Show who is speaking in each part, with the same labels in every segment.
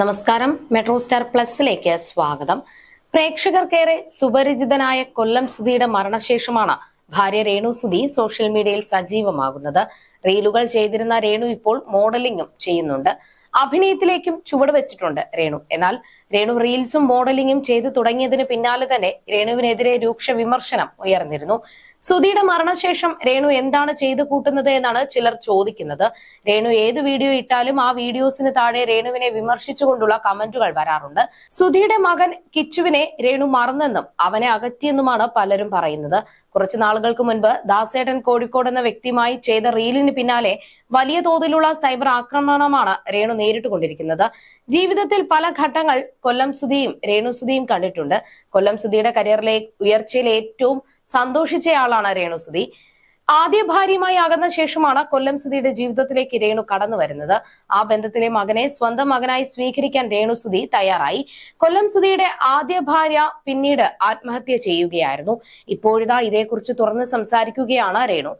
Speaker 1: നമസ്കാരം. Metro star പ്ലസിലേക്ക് സ്വാഗതം. പ്രേക്ഷകർക്കേറെ സുപരിചിതനായ കൊല്ലം സുധിയുടെ മരണശേഷമാണ് ഭാര്യ രേണു സുധി സോഷ്യൽ മീഡിയയിൽ സജീവമാകുന്നത്. റീലുകൾ ചെയ്തിരുന്ന രേണു ഇപ്പോൾ മോഡലിംഗും ചെയ്യുന്നുണ്ട്. അഭിനയത്തിലേക്കും ചുവട് വെച്ചിട്ടുണ്ട് രേണു. എന്നാൽ രേണു റീൽസും മോഡലിംഗും ചെയ്തു തുടങ്ങിയതിന് പിന്നാലെ തന്നെ രേണുവിനെതിരെ രൂക്ഷ വിമർശനം ഉയർന്നിരുന്നു. സുധിയുടെ മരണശേഷം രേണു എന്താണ് ചെയ്തു കൂട്ടുന്നത് എന്നാണ് ചിലർ ചോദിക്കുന്നത്. രേണു ഏത് വീഡിയോ ഇട്ടാലും ആ വീഡിയോസിന് താഴെ രേണുവിനെ വിമർശിച്ചുകൊണ്ടുള്ള കമന്റുകൾ വരാറുണ്ട്. സുധിയുടെ മകൻ കിച്ചുവിനെ രേണു മറന്നെന്നും അവനെ അകറ്റിയെന്നുമാണ് പലരും പറയുന്നത്. കുറച്ചു നാളുകൾക്ക് മുൻപ് ദാസേട്ടൻ കോഴിക്കോട് എന്ന വ്യക്തിയുമായി ചെയ്ത റീലിന് പിന്നാലെ വലിയ തോതിലുള്ള സൈബർ ആക്രമണമാണ് രേണു നേരിട്ടുകൊണ്ടിരിക്കുന്നത് ജീവിതത്തിൽ പല ഘട്ടങ്ങൾ കൊല്ലം സുധിയും രേണു സുധിയും കണ്ടിട്ടുണ്ട്. കൊല്ലം സുധിയുടെ കരിയറിലെ ഉയർച്ചയിൽ ഏറ്റവും സന്തോഷിച്ചയാളാണ് രേണു സുധി. ആദ്യ ഭാര്യയുമായി അകന്ന ശേഷമാണ് കൊല്ലം സുധിയുടെ ജീവിതത്തിലേക്ക് രേണു കടന്നു വരുന്നത്. ആ ബന്ധത്തിലെ മകനെ സ്വന്തം മകനായി സ്വീകരിക്കാൻ രേണു സുധി തയ്യാറായി. കൊല്ലം സുധിയുടെ ആദ്യ ഭാര്യ പിന്നീട് ആത്മഹത്യ ചെയ്യുകയായിരുന്നു. ഇപ്പോഴിതാ ഇതേക്കുറിച്ച് തുറന്ന് സംസാരിക്കുകയാണ് രേണു.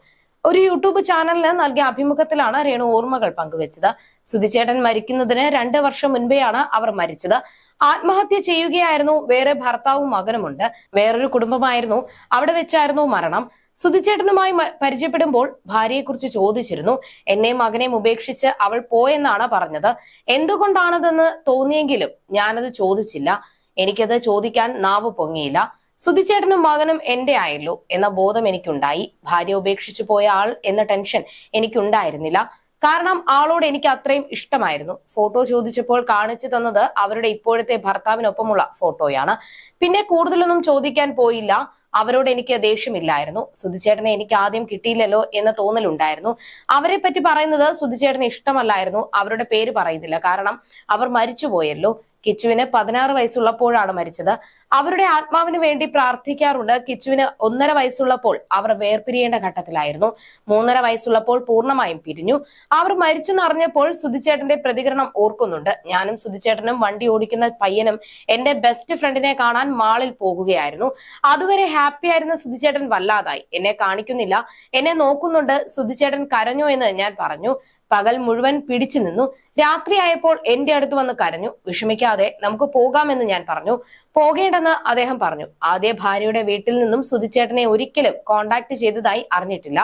Speaker 1: ഒരു യൂട്യൂബ് ചാനലിന് നൽകിയ അഭിമുഖത്തിലാണ് രേണു ഓർമ്മകൾ പങ്കുവച്ചത്. സുധിച്ചേട്ടൻ മരിക്കുന്നതിന് രണ്ട് വർഷം മുൻപെയാണ് അവർ മരിച്ചത്. ആത്മഹത്യ ചെയ്യുകയായിരുന്നു. വേറെ ഭർത്താവും മകനുമുണ്ട്. വേറൊരു കുടുംബമായിരുന്നു. അവിടെ വെച്ചായിരുന്നു മരണം. സുധിച്ചേട്ടനുമായി പരിചയപ്പെടുമ്പോൾ ഭാര്യയെക്കുറിച്ച് ചോദിച്ചിരുന്നു. എന്നെ മകനെയും ഉപേക്ഷിച്ച് അവൾ പോയെന്നാണ് പറഞ്ഞത്. എന്തുകൊണ്ടാണതെന്ന് തോന്നിയെങ്കിലും ഞാനത് ചോദിച്ചില്ല. എനിക്കത് ചോദിക്കാൻ നാവ് പൊങ്ങിയില്ല. സുധിച്ചേട്ടനും മകനും എന്റെ ആയല്ലോ എന്ന ബോധം എനിക്കുണ്ടായി. ഭാര്യ ഉപേക്ഷിച്ചു പോയ ആൾ എന്ന ടെൻഷൻ എനിക്കുണ്ടായിരുന്നില്ല. കാരണം ആളോട് എനിക്ക് അത്രയും ഇഷ്ടമായിരുന്നു. ഫോട്ടോ ചോദിച്ചപ്പോൾ കാണിച്ചു തന്നത് അവരുടെ ഇപ്പോഴത്തെ ഭർത്താവിനൊപ്പമുള്ള ഫോട്ടോയാണ്. പിന്നെ കൂടുതലൊന്നും ചോദിക്കാൻ പോയില്ല. അവരോട് എനിക്ക് ദേഷ്യമില്ലായിരുന്നു. സുധിച്ചേട്ടനെ എനിക്ക് ആദ്യം കിട്ടിയില്ലല്ലോ എന്ന തോന്നലുണ്ടായിരുന്നു. അവരെ പറ്റി പറയുന്നത് സുധിച്ചേട്ടന് ഇഷ്ടമല്ലായിരുന്നു. അവരുടെ പേര് പറയുന്നില്ല. കാരണം അവർ മരിച്ചുപോയല്ലോ. കിച്ചുവിന് പതിനാറ് വയസ്സുള്ളപ്പോഴാണ് മരിച്ചത്. അവരുടെ ആത്മാവിന് വേണ്ടി പ്രാർത്ഥിക്കാറുണ്ട്. കിച്ചുവിന് ഒന്നര വയസ്സുള്ളപ്പോൾ അവർ വേർപിരിയേണ്ട ഘട്ടത്തിലായിരുന്നു. മൂന്നര വയസ്സുള്ളപ്പോൾ പൂർണമായും പിരിഞ്ഞു. അവർ മരിച്ചു മരിച്ചെന്നറിഞ്ഞപ്പോൾ സുധിച്ചേട്ടന്റെ പ്രതികരണം ഓർക്കുന്നുണ്ട്. ഞാനും സുധിച്ചേട്ടനും വണ്ടി ഓടിക്കുന്ന പയ്യനും എന്റെ ബെസ്റ്റ് ഫ്രണ്ടിനെ കാണാൻ മാളിൽ പോകുകയായിരുന്നു. അതുവരെ ഹാപ്പി ആയിരുന്ന സുധിച്ചേട്ടൻ വല്ലാതായി. എന്നെ കാണിക്കുന്നില്ല. എന്നെ നോക്കുന്നുണ്ട്. സുധിച്ചേട്ടൻ കരഞ്ഞു എന്ന് ഞാൻ പറഞ്ഞു. പകൽ മുഴുവൻ പിടിച്ചു നിന്നു. രാത്രിയായപ്പോൾ എന്റെ അടുത്ത് വന്ന് കരഞ്ഞു. വിഷമിക്കാതെ നമുക്ക് പോകാമെന്ന് ഞാൻ പറഞ്ഞു. പോകേണ്ടെന്ന് അദ്ദേഹം പറഞ്ഞു. ആദ്യ ഭാര്യയുടെ വീട്ടിൽ നിന്നും സുധിച്ചേട്ടനെ ഒരിക്കലും കോണ്ടാക്ട് ചെയ്തതായി അറിഞ്ഞിട്ടില്ല.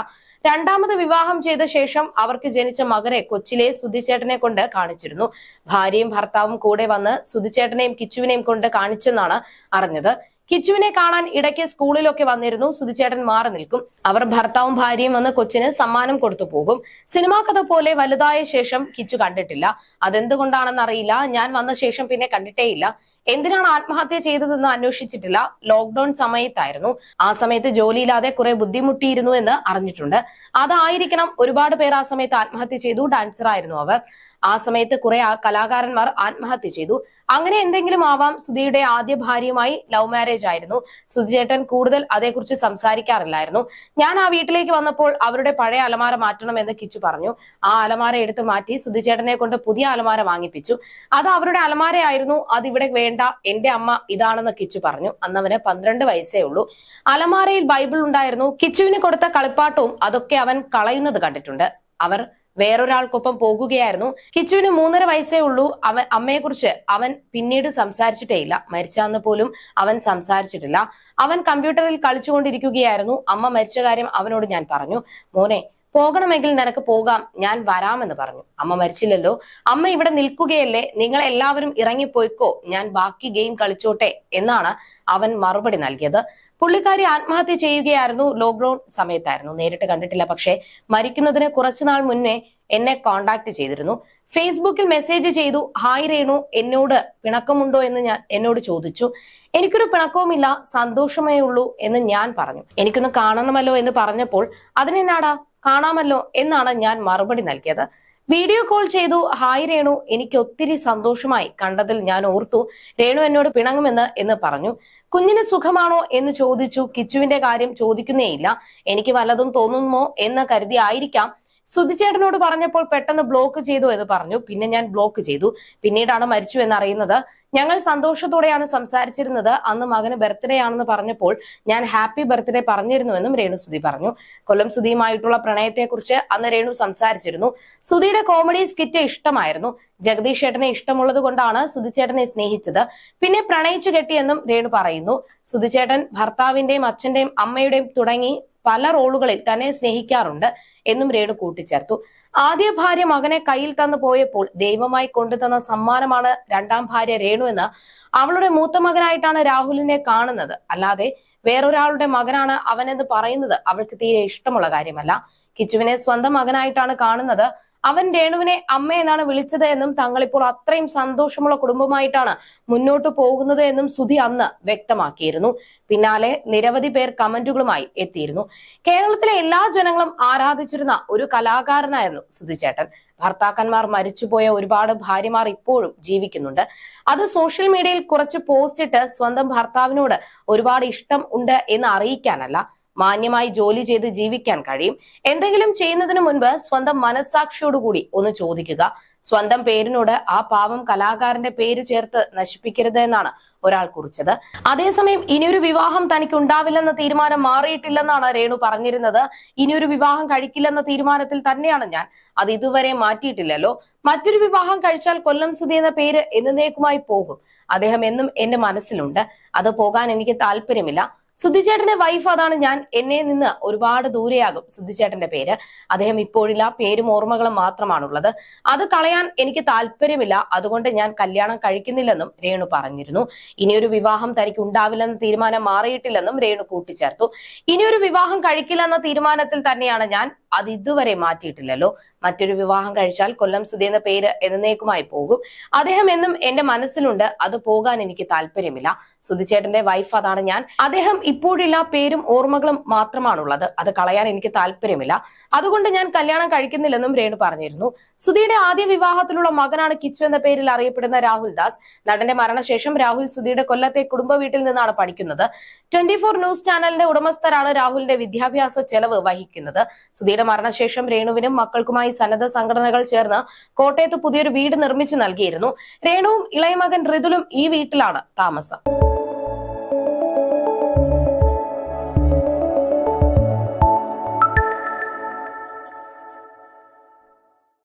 Speaker 1: രണ്ടാമത് വിവാഹം ചെയ്ത ശേഷം അവർക്ക് ജനിച്ച മകനെ കൊച്ചിലെ സുധിച്ചേട്ടനെ കൊണ്ട് കാണിച്ചിരുന്നു. ഭാര്യയും ഭർത്താവും കൂടെ വന്ന് സുധിച്ചേട്ടനെയും കിച്ചുവിനെയും കൊണ്ട് കാണിച്ചെന്നാണ് അറിഞ്ഞത്. കിച്ചുവിനെ കാണാൻ ഇടയ്ക്ക് സ്കൂളിലൊക്കെ വന്നിരുന്നു. സുധിച്ചേട്ടൻ മാറി നിൽക്കും. അവർ ഭർത്താവും ഭാര്യയും വന്ന് കൊച്ചിന് സമ്മാനം കൊടുത്തു പോകും. സിനിമാ കഥ പോലെ വലുതായ ശേഷം കിച്ചു കണ്ടിട്ടില്ല. അതെന്തുകൊണ്ടാണെന്ന് അറിയില്ല. ഞാൻ വന്ന ശേഷം പിന്നെ കണ്ടിട്ടേയില്ല. എന്തിനാണ് ആത്മഹത്യ ചെയ്തതെന്ന് അന്വേഷിച്ചിട്ടില്ല. ലോക്ക്ഡൌൺ സമയത്തായിരുന്നു. ആ സമയത്ത് ജോലിയില്ലാതെ കുറെ ബുദ്ധിമുട്ടിയിരുന്നു എന്ന് അറിഞ്ഞിട്ടുണ്ട്. അതായിരിക്കണം ഒരുപാട് പേർ ആ സമയത്ത് ആത്മഹത്യ ചെയ്തു. ഡാൻസർ ആയിരുന്നു അവർ. ആ സമയത്ത് കുറെ കലാകാരന്മാർ ആത്മഹത്യ ചെയ്തു. അങ്ങനെ എന്തെങ്കിലും ആവാം സുധിയുടെ ആദ്യ ഭാര്യയുമായി ലവ് മാരേജ് ആയിരുന്നു. സുധിചേട്ടൻ കൂടുതൽ അതേക്കുറിച്ച് സംസാരിക്കാറില്ലായിരുന്നു. ഞാൻ ആ വീട്ടിലേക്ക് വന്നപ്പോൾ അവരുടെ പഴയ അലമാര മാറ്റണമെന്ന് കിച്ചു പറഞ്ഞു. ആ അലമാര എടുത്ത് മാറ്റി സുധിചേട്ടനെ കൊണ്ട് പുതിയ അലമാര വാങ്ങിപ്പിച്ചു. അത് അവരുടെ അലമാരയായിരുന്നു. അത് ഇവിടെ വേണ്ട എന്റെ അമ്മ ഇതാണെന്ന് കിച്ചു പറഞ്ഞു. അന്നവന് പന്ത്രണ്ട് വയസ്സേ ഉള്ളൂ. അലമാരയിൽ ബൈബിൾ ഉണ്ടായിരുന്നു. കിച്ചുവിന് കൊടുത്ത കളിപ്പാട്ടവും അതൊക്കെ അവൻ കളയുന്നത് കണ്ടിട്ടുണ്ട്. അവർ വേറൊരാൾക്കൊപ്പം പോകുകയായിരുന്നു. കിച്ചുവിന് മൂന്നര വയസ്സേ ഉള്ളൂ. അവൻ അമ്മയെക്കുറിച്ച് അവൻ പിന്നീട് സംസാരിച്ചിട്ടേയില്ല. മരിച്ചാന്ന് പോലും അവൻ സംസാരിച്ചിട്ടില്ല. അവൻ കമ്പ്യൂട്ടറിൽ കളിച്ചുകൊണ്ടിരിക്കുകയായിരുന്നു. അമ്മ മരിച്ച കാര്യം അവനോട് ഞാൻ പറഞ്ഞു. മോനെ പോകണമെങ്കിൽ നിനക്ക് പോകാം. ഞാൻ വരാമെന്ന് പറഞ്ഞു. അമ്മ മരിച്ചില്ലല്ലോ. അമ്മ ഇവിടെ നിൽക്കുകയല്ലേ? നിങ്ങൾ എല്ലാവരും ഇറങ്ങിപ്പോയിക്കോ. ഞാൻ ബാക്കി ഗെയിം കളിച്ചോട്ടെ എന്നാണ് അവൻ മറുപടി നൽകിയത്. പുള്ളിക്കാരി ആത്മഹത്യ ചെയ്യുകയായിരുന്നു ലോക്ക്ഡൌൺ സമയത്തായിരുന്നു. നേരിട്ട് കണ്ടിട്ടില്ല. പക്ഷെ മരിക്കുന്നതിന് കുറച്ചുനാൾ മുന്നേ എന്നെ കോണ്ടാക്ട് ചെയ്തിരുന്നു. ഫേസ്ബുക്കിൽ മെസ്സേജ് ചെയ്തു ഹായ് രേണു എന്നോട് പിണക്കമുണ്ടോ? എന്ന് ഞാൻ എന്നോട് ചോദിച്ചു. എനിക്കൊരു പിണക്കവുമില്ല സന്തോഷമേ ഉള്ളൂ എന്ന് ഞാൻ പറഞ്ഞു. എനിക്കൊന്ന് കാണണമല്ലോ എന്ന് പറഞ്ഞപ്പോൾ അതിനെന്നാടാ കാണാമല്ലോ എന്നാണ് ഞാൻ മറുപടി നൽകിയത്. വീഡിയോ കോൾ ചെയ്തു ഹായ് രേണു എനിക്ക് ഒത്തിരി സന്തോഷമായി. കണ്ടതിൽ ഞാൻ ഓർത്തു രേണു എന്നോട് പിണങ്ങുമെന്ന് എന്ന് പറഞ്ഞു. കുഞ്ഞിന് സുഖമാണോ എന്ന് ചോദിച്ചു. കിച്ചുവിന്റെ കാര്യം ചോദിക്കുന്നേയില്ല. എനിക്ക് വല്ലതും തോന്നുമോ എന്ന് കരുതി ആയിരിക്കാം. സുധിച്ചേട്ടനോട് പറഞ്ഞപ്പോൾ പെട്ടെന്ന് ബ്ലോക്ക് ചെയ്തു എന്ന് പറഞ്ഞു. പിന്നെ ഞാൻ ബ്ലോക്ക് ചെയ്തു. പിന്നീടാണ് മരിച്ചു എന്നറിയുന്നത്. ഞങ്ങൾ സന്തോഷത്തോടെയാണ് സംസാരിച്ചിരുന്നത്. അന്ന് മകന് ബർത്ത്ഡേ ആണെന്ന് പറഞ്ഞപ്പോൾ ഞാൻ ഹാപ്പി ബർത്ത്ഡേ പറഞ്ഞിരുന്നുവെന്നും രേണു സുധി പറഞ്ഞു. കൊല്ലം സുധിയുമായിട്ടുള്ള പ്രണയത്തെക്കുറിച്ച് അന്ന് രേണു സംസാരിച്ചിരുന്നു. സുധിയുടെ കോമഡി സ്കിറ്റ് ഇഷ്ടമായിരുന്നു. ജഗദീഷ് ചേട്ടനെ ഇഷ്ടമുള്ളത് കൊണ്ടാണ് സുധിച്ചേട്ടനെ സ്നേഹിച്ചത്. പിന്നെ പ്രണയിച്ചു കെട്ടിയെന്നും രേണു പറയുന്നു. സുധിച്ചേട്ടൻ ഭർത്താവിന്റെയും അച്ഛന്റെയും അമ്മയുടെയും തുടങ്ങി പല റോളുകളിൽ തന്നെ സ്നേഹിക്കാറുണ്ട് എന്നും രേണു കൂട്ടിച്ചേർത്തു. ആദ്യ ഭാര്യ മകനെ കയ്യിൽ തന്നു പോയപ്പോൾ ദൈവമായി കൊണ്ടുതന്ന സമ്മാനമാണ് രണ്ടാം ഭാര്യ രേണു എന്ന് അവളുടെ മൂത്ത മകനായിട്ടാണ് രാഹുലിനെ കാണുന്നത്. അല്ലാതെ വേറൊരാളുടെ മകനാണ് അവനെന്ന് പറയുന്നത് അവൾക്ക് തീരെ ഇഷ്ടമുള്ള കാര്യമല്ല. കിച്ചുവിനെ സ്വന്തം മകനായിട്ടാണ് കാണുന്നത്. അവൻ രേണുവിനെ അമ്മ എന്നാണ് വിളിച്ചത് എന്നും തങ്ങൾ ഇപ്പോൾ അത്രയും സന്തോഷമുള്ള കുടുംബമായിട്ടാണ് മുന്നോട്ട് പോകുന്നത് എന്നും സുധി അന്ന് വ്യക്തമാക്കിയിരുന്നു. പിന്നാലെ നിരവധി പേർ കമന്റുകളുമായി എത്തിയിരുന്നു. കേരളത്തിലെ എല്ലാ ജനങ്ങളും ആരാധിച്ചിരുന്ന ഒരു കലാകാരനായിരുന്നു സുധി ചേട്ടൻ. ഭർത്താക്കന്മാർ മരിച്ചുപോയ ഒരുപാട് ഭാര്യമാർ ഇപ്പോഴും ജീവിക്കുന്നുണ്ട്. അത് സോഷ്യൽ മീഡിയയിൽ കുറച്ച് പോസ്റ്റ് ഇട്ട് സ്വന്തം ഭർത്താവിനോട് ഒരുപാട് ഇഷ്ടം ഉണ്ട് എന്ന് അറിയിക്കാനല്ല. മാന്യമായി ജോലി ചെയ്ത് ജീവിക്കാൻ കഴിയും. എന്തെങ്കിലും ചെയ്യുന്നതിന് മുൻപ് സ്വന്തം മനസ്സാക്ഷിയോടുകൂടി ഒന്ന് ചോദിക്കുക. സ്വന്തം പേരിനോട് ആ പാവം കലാകാരന്റെ പേര് ചേർത്ത് നശിപ്പിക്കരുത് എന്നാണ് ഒരാൾ കുറിച്ചത്. അതേസമയം ഇനിയൊരു വിവാഹം തനിക്ക് ഉണ്ടാവില്ലെന്ന തീരുമാനം മാറിയിട്ടില്ലെന്നാണ് രേണു പറഞ്ഞിരുന്നത്. ഇനിയൊരു വിവാഹം കഴിക്കില്ലെന്ന തീരുമാനത്തിൽ തന്നെയാണ് ഞാൻ. അത് ഇതുവരെ മാറ്റിയിട്ടില്ലല്ലോ. മറ്റൊരു വിവാഹം കഴിച്ചാൽ കൊല്ലം സുധി എന്ന പേര് എന്നേക്കുമായി പോകും. അദ്ദേഹം എന്നും എന്റെ മനസ്സിലുണ്ട്. അത് പോകാൻ എനിക്ക് താല്പര്യമില്ല. സുധിച്ചേട്ടന്റെ വൈഫ് അതാണ് ഞാൻ. എന്നെ നിന്ന് ഒരുപാട് ദൂരെയാകും സുധിച്ചേട്ടന്റെ പേര്. അദ്ദേഹം ഇപ്പോഴില്ല പേരും ഓർമ്മകളും മാത്രമാണുള്ളത്. അത് കളയാൻ എനിക്ക് താല്പര്യമില്ല. അതുകൊണ്ട് ഞാൻ കല്യാണം കഴിക്കുന്നില്ലെന്നും രേണു പറഞ്ഞിരുന്നു. ഇനിയൊരു വിവാഹം തനിക്ക് ഉണ്ടാവില്ലെന്ന തീരുമാനം മാറിയിട്ടില്ലെന്നും രേണു കൂട്ടിച്ചേർത്തു. ഇനിയൊരു വിവാഹം കഴിക്കില്ലെന്ന തീരുമാനത്തിൽ തന്നെയാണ് ഞാൻ അത് ഇതുവരെ മാറ്റിയിട്ടില്ലല്ലോ. മറ്റൊരു വിവാഹം കഴിച്ചാൽ കൊല്ലം സുധി എന്ന പേര് എന്നേക്കുമായി പോകും. അദ്ദേഹം എന്നും എന്റെ മനസ്സിലുണ്ട്. അത് പോകാൻ എനിക്ക് താല്പര്യമില്ല. സുധിച്ചേട്ടന്റെ വൈഫ് അതാണ് ഞാൻ. അദ്ദേഹം ഇപ്പോഴില്ല പേരും ഓർമ്മകളും മാത്രമാണുള്ളത്. അത് കളയാൻ എനിക്ക് താല്പര്യമില്ല. അതുകൊണ്ട് ഞാൻ കല്യാണം കഴിക്കുന്നില്ലെന്നും രേണു പറഞ്ഞിരുന്നു. സുധിയുടെ ആദ്യ വിവാഹത്തിലുള്ള മകനാണ് കിച്ചു എന്ന പേരിൽ അറിയപ്പെടുന്ന രാഹുൽ ദാസ്. നടന്റെ മരണശേഷം രാഹുൽ സുധിയുടെ കൊല്ലത്തെ കുടുംബ വീട്ടിൽ നിന്നാണ് പഠിക്കുന്നത്. ട്വന്റി ന്യൂസ് ചാനലിന്റെ ഉടമസ്ഥരാണ് രാഹുലിന്റെ വിദ്യാഭ്യാസ ചെലവ് വഹിക്കുന്നത്. സുധിയുടെ മരണശേഷം രേണുവിനും മക്കൾക്കുമായി സന്നദ്ധ സംഘടനകൾ ചേർന്ന് കോട്ടയത്ത് പുതിയൊരു വീട് നിർമ്മിച്ചു നൽകിയിരുന്നു. രേണുവും ഇളയമകൻ ഋതുലും ഈ വീട്ടിലാണ് താമസം.